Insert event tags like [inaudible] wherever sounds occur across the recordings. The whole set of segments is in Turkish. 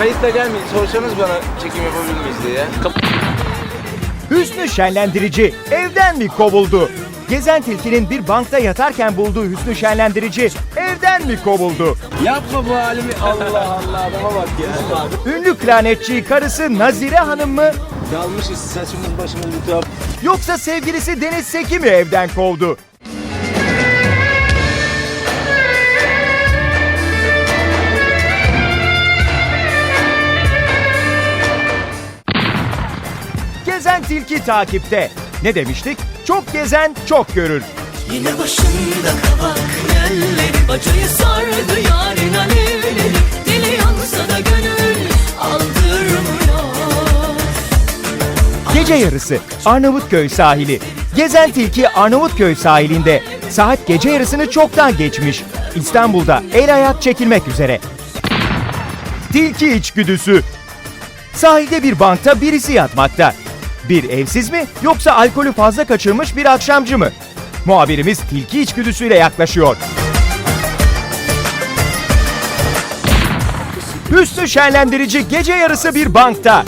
Kayıtla gelmeyin. Sorsanız bana çekim yapabilir miyiz diye. Hüsnü şenlendirici evden mi kovuldu? Gezen tilkinin bir bankta yatarken bulduğu Hüsnü şenlendirici evden mi kovuldu? Yapma bu halimi. Allah Allah adama bak ya. Ünlü klarnetçi karısı Nazire Hanım mı? Dalmışız saçımız başımız bir tuhaf. Yoksa sevgilisi Deniz Seki mi evden kovdu? Gezen tilki takipte. Ne demiştik? Çok gezen çok görür. Yine başında kabak yerleri Bacayı sardı yarın alevleri Dili yansa da gönül aldırmıyor Gece yarısı Arnavutköy sahili. Gezen tilki Arnavutköy sahilinde. Saat gece yarısını çoktan geçmiş. İstanbul'da el ayak çekilmek üzere. Tilki içgüdüsü. Sahilde bir bankta birisi yatmakta. Bir evsiz mi yoksa alkolü fazla kaçırmış bir akşamcı mı? Muhabirimiz tilki içgüdüsüyle yaklaşıyor. Hüsnü şenlendirici gece yarısı bir bankta.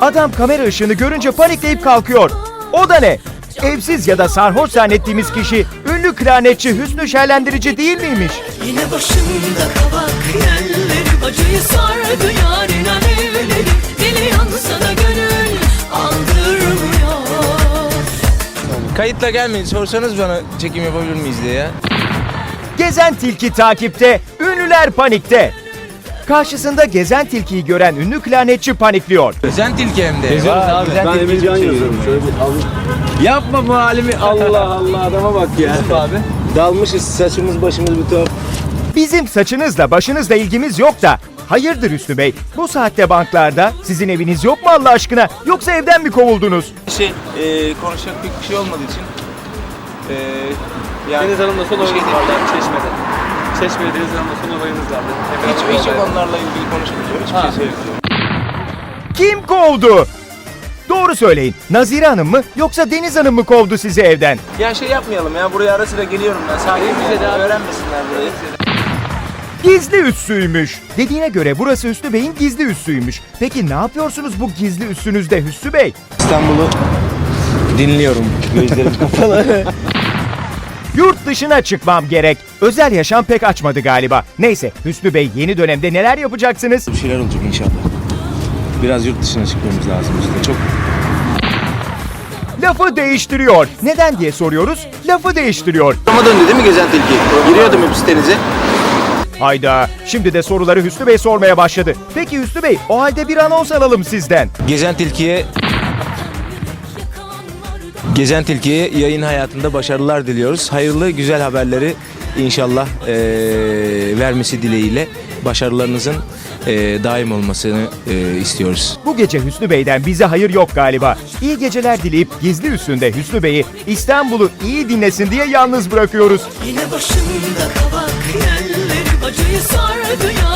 Adam kamera ışığını görünce panikleyip kalkıyor. O da ne? Evsiz ya da sarhoş zannettiğimiz kişi ünlü klarnetçi Hüsnü Şerlendirici değil miymiş? Yine başında kabak yerleri Bacayı sardı yarın alevleri Dili yansa da Kayıtla gelmeyin. Sorsanız bana çekim yapabilir miyiz diye ya. Gezen tilki takipte, ünlüler panikte. Karşısında gezen tilkiyi gören ünlü klarnetçi panikliyor. Güzel tilki hem de. Geziyoruz Vay, abi. Ben Emircan yazıyorum. seviyorum Şöyle bir al. Yapma bu halimi. Allah [laughs] Allah adama bak ya. abi. Dalmışız saçımız başımız bir tuhaf. Bizim saçınızla başınızla ilgimiz yok da. Hayırdır Hüsnü Bey? Bu saatte banklarda sizin eviniz yok mu Allah aşkına? Yoksa evden mi kovuldunuz? Şey, e, konuşacak pek bir şey olmadığı için. E, yani Deniz Hanım'la son şey olayınız değil. vardı Çeşme'de. Çeşme'de Deniz Hanım'la son olayınız vardı. Hiç, hiç onlarla ilgili konuşmayacağım. Hiçbir Ha. şey söylemiyorum. Kim kovdu? Doğru söyleyin. Nazire Hanım mı yoksa Deniz Hanım mı kovdu sizi evden? Ya şey yapmayalım ya. Buraya ara sıra geliyorum ben. Sadece bize de abi. öğrenmesinler burayı. Gizli üssüymüş. Dediğine göre burası Hüsnü Bey'in gizli üssüymüş. Peki ne yapıyorsunuz bu gizli üssünüzde Hüsnü Bey? İstanbul'u dinliyorum. Gözlerim [laughs] kapalı. Yurt dışına çıkmam gerek. Özel yaşam pek açmadı galiba. Neyse Hüsnü Bey yeni dönemde neler yapacaksınız? bir şeyler olacak inşallah. Biraz yurt dışına çıkmamız lazım işte. Çok Lafı değiştiriyor. Neden diye soruyoruz. Lafı değiştiriyor. Ama döndü değil mi gezen tilki? Giriyordum hep sitenize. Hayda. Şimdi de soruları Hüsnü Bey sormaya başladı. Peki Hüsnü Bey o halde bir anons alalım sizden. Gezen Tilki'ye Gezen Tilki'ye yayın hayatında başarılar diliyoruz. Hayırlı, güzel haberleri inşallah eee, vermesi dileğiyle başarılarınızın eee, daim olmasını eee, istiyoruz. Bu gece Hüsnü Bey'den bize hayır yok galiba. İyi geceler dileyip gizli üstünde Hüsnü Bey'i İstanbul'u iyi dinlesin diye yalnız bırakıyoruz. Yine başında kabak sardı yarın alevleri